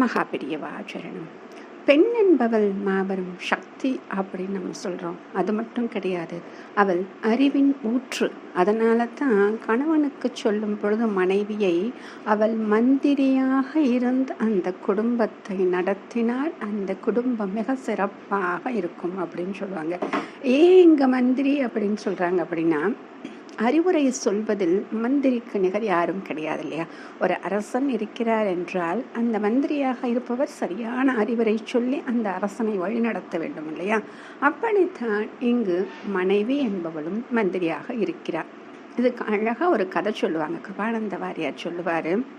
மகாபெரியவாச்சரணம். பெண் என்பவள் மாபெரும் சக்தி அப்படின்னு நம்ம சொல்கிறோம் அது மட்டும் கிடையாது. அவள் அறிவின் ஊற்று. அதனால தான் கணவனுக்கு சொல்லும் பொழுது மனைவியை அவள் மந்திரியாக இருந்து அந்த குடும்பத்தை நடத்தினால் அந்த குடும்பம் மிக சிறப்பாக இருக்கும் அப்படின்னு சொல்லுவாங்க. ஏன் இங்கே மந்திரி அப்படின்னு சொல்கிறாங்க அப்படின்னா அறிவுரை சொல்வதில் மந்திரிக்கு நிகர் யாரும் கிடையாது இல்லையா ஒரு அரசன் இருக்கிறார் என்றால் அந்த மந்திரியாக இருப்பவர் சரியான அறிவுரை சொல்லி அந்த அரசனை வழிநடத்த வேண்டும் இல்லையா? அப்படித்தான் இங்கு மனைவி என்பவளும் மந்திரியாக இருக்கிறார். இதுக்கு அழகாக ஒரு கதை சொல்லுவாங்க. கிருபானந்த வாரியார் சொல்லுவார்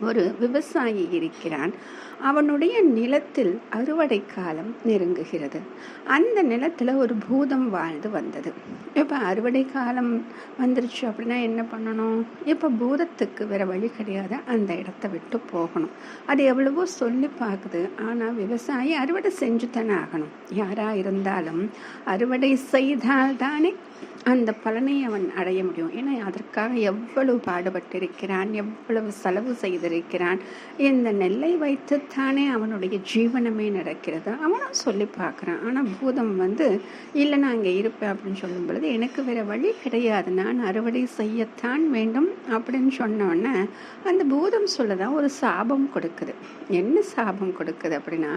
ஒரு விவசாயி இருக்கிறான். அவனுடைய நிலத்தில் அறுவடை காலம் நெருங்குகிறது. அந்த நிலத்தில் ஒரு பூதம் வாழ்ந்து வந்தது. இப்போ அறுவடை காலம் வந்துருச்சு அப்படின்னா என்ன பண்ணணும்? இப்போ பூதத்துக்கு வேற வழி கிடையாது. அந்த இடத்த விட்டு போகணும். அது எவ்வளவோ சொல்லி பார்க்குது. ஆனால் விவசாயி அறுவடை செஞ்சு தானே ஆகணும். யாராக இருந்தாலும் அறுவடை செய்தால் தானே அந்த பலனை அவன் அடைய முடியும். ஏன்னா அதற்காக எவ்வளவு பாடுபட்டிருக்கிறான் எவ்வளவு செலவு செய்திருக்கிறான் இந்த நெல்லை வைத்துத்தானே அவனுடைய ஜீவனமே நடக்கிறது. அவனும் சொல்லி பார்க்குறான் ஆனால் பூதம் வந்து இல்லை நான் அங்கே இருப்பேன் அப்படின்னு சொல்லும் பொழுது எனக்கு வேற வழி கிடையாது. நான் அறுவடை செய்யத்தான் வேண்டும் அப்படின்னு சொன்னோன்னே அந்த பூதம் சொல்லதான் ஒரு சாபம் கொடுக்குது. என்ன சாபம் கொடுக்குது? அப்படின்னா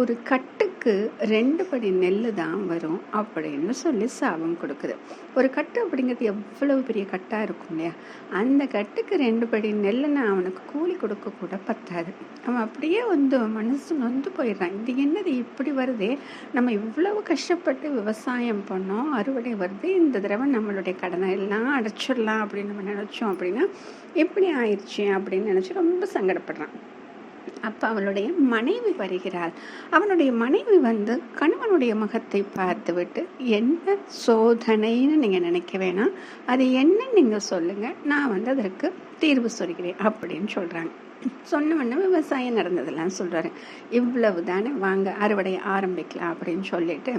ஒரு கட்டுக்கு ரெண்டு படி நெல் தான் வரும் அப்படின்னு சொல்லி சாபம் கொடுக்குது. ஒரு கட்டு அப்படிங்கிறது எவ்வளவு பெரிய கட்டாக இருக்கும் இல்லையா? அந்த கட்டுக்கு ரெண்டு படி நெல்லுன்னா அவனுக்கு கூலி கொடுக்க கூட பத்தாது. அவன் அப்படியே வந்து மனசு நொந்து போயிடுறான். இது என்னது? இப்படி வருதே. நம்ம இவ்வளவு கஷ்டப்பட்டு விவசாயம் பண்ணோம். அறுவடை வருது. இந்த தடவை நம்மளுடைய கடனை எல்லாம் அடைச்சிடலாம் அப்படின்னு நம்ம நினச்சோம் அப்படின்னா எப்படி ஆயிடுச்சு அப்படின்னு நினச்சி ரொம்ப சங்கடப்படுறான். அப்போ அவளுடைய மனைவி வருகிறாள். அவனுடைய மனைவி வந்து கணவனுடைய முகத்தை பார்த்துவிட்டு என்ன சோதனைன்னு நீங்கள் நினைக்க வேணாம். அது என்ன நீங்கள் சொல்லுங்கள் நான் வந்து அதற்கு தீர்வு சொல்கிறேன் அப்படின்னு சொல்கிறாங்க சொன்ன உடனே விவசாயம் நடந்ததெல்லாம் சொல்கிறாரு இவ்வளவு தானே வாங்க அறுவடை ஆரம்பிக்கலாம் அப்படின்னு சொல்லிட்டு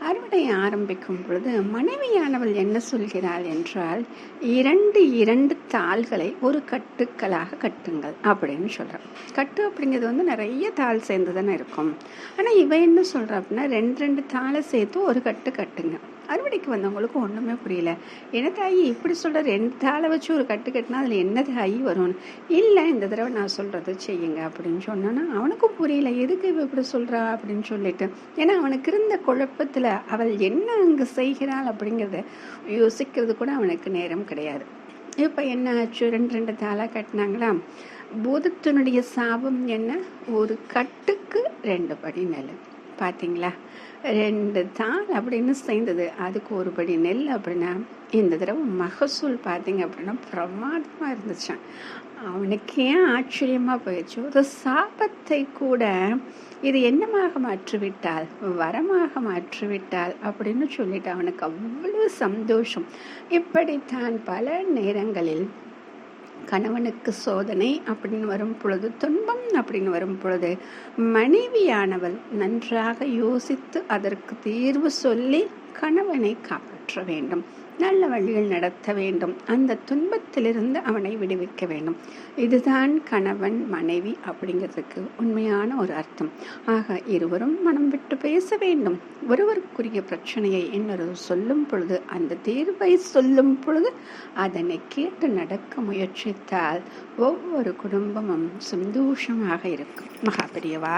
அறுவடையை ஆரம்பிக்கும் பொழுது மனைவியானவள் என்ன சொல்கிறாள் என்றால் இரண்டு இரண்டு தாள்களை ஒரு கட்டுக்களாக கட்டுங்கள் அப்படின்னு சொல்கிறான் கட்டு அப்படிங்கிறது வந்து நிறைய தாள் சேர்ந்து தானே இருக்கும். ஆனால் இவ என்ன சொல்கிறா அப்படின்னா ரெண்டு ரெண்டு தாளை சேர்த்து ஒரு கட்டு கட்டுங்க. அறுவடைக்கு வந்தவங்களுக்கு ஒன்றுமே புரியல. என்ன தாயி இப்படி சொல்கிற ரெண்டு தாளை வச்சு ஒரு கட்டு கட்டினா அதில் என்ன தாயி வரும்னு? இல்லை இந்த தடவை நான் சொல்கிறது செய்யுங்க அப்படின்னு சொன்னான்னா அவனுக்கும் புரியல. எதுக்கு இவ இப்படி சொல்கிறா அப்படின்னு சொல்லிட்டு. ஏன்னா அவனுக்கு இருந்த குழப்பத்தில் அவள் என்ன அங்கே செய்கிறாள் அப்படிங்கிறத யோசிக்கிறது கூட அவனுக்கு நேரம் கிடையாது. இப்போ என்ன ஆச்சு? ரெண்டு ரெண்டு தாளாக கட்டினாங்களா? பூதத்தினுடைய சாபம் என்ன? ஒரு கட்டுக்கு ரெண்டு படி நிலம் பார்த்தீங்களா ரெண்டு தாள் அப்படின்னு சேர்ந்தது. அதுக்கு ஒரு படி நெல் அப்படின்னா இந்த தடவை மகசூல் பார்த்தீங்க அப்படின்னா பிரமாதமாக இருந்துச்சான் அவனுக்கு ஏன் ஆச்சரியமாக போயிடுச்சு? ஒரு சாபத்தை கூட இது என்னமாக மாற்றிவிட்டால்? வரமாக மாற்றிவிட்டால் அப்படின்னு சொல்லிட்டு அவனுக்கு அவ்வளோ சந்தோஷம். இப்படித்தான் பல நேரங்களில் கணவனுக்கு சோதனை அப்படின்னு வரும் பொழுது துன்பம் அப்படின்னு வரும் பொழுது மனைவியானவள் நன்றாக யோசித்து அதற்கு தீர்வு சொல்லி கணவனை காப்பாற்ற வேண்டும். நல்ல வழியில் நடத்த வேண்டும். அந்த துன்பத்திலிருந்து அவனை விடுவிக்க வேண்டும். இதுதான் கணவன் மனைவி அப்படிங்கிறதுக்கு உண்மையான ஒரு அர்த்தம். ஆக இருவரும் மனம் விட்டு பேச வேண்டும். ஒருவருக்குரிய பிரச்சனையை இன்னொரு சொல்லும் பொழுது அந்த தீர்வை சொல்லும் பொழுது அதனை கேட்டு நடக்க முயற்சித்தால் ஒவ்வொரு குடும்பமும் சந்தோஷமாக இருக்கும். மகாபெரியவா